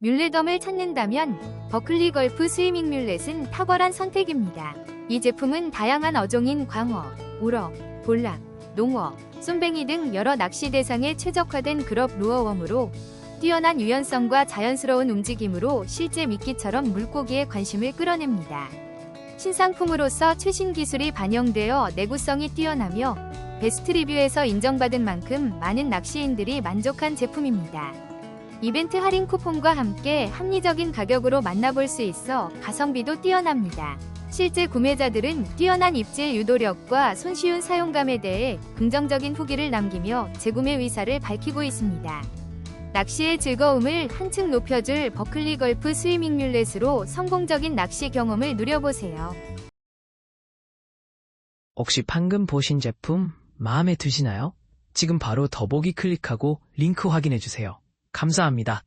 뮬렛덤을 찾는다면 버클리 걸프 스위밍 뮬렛은 탁월한 선택입니다. 이 제품은 다양한 어종인 광어, 우럭, 볼락, 농어, 쏨뱅이 등 여러 낚시 대상에 최적화된 그럽 루어웜으로 뛰어난 유연성과 자연스러운 움직임으로 실제 미끼처럼 물고기의 관심을 끌어냅니다. 신상품으로서 최신 기술이 반영되어 내구성이 뛰어나며 베스트 리뷰에서 인정받은 만큼 많은 낚시인들이 만족한 제품입니다. 이벤트 할인 쿠폰과 함께 합리적인 가격으로 만나볼 수 있어 가성비도 뛰어납니다. 실제 구매자들은 뛰어난 입질 유도력과 손쉬운 사용감에 대해 긍정적인 후기를 남기며 재구매 의사를 밝히고 있습니다. 낚시의 즐거움을 한층 높여줄 버클리 걸프 스위밍 뮬렛으로 성공적인 낚시 경험을 누려보세요. 혹시 방금 보신 제품 마음에 드시나요? 지금 바로 더보기 클릭하고 링크 확인해주세요. 감사합니다.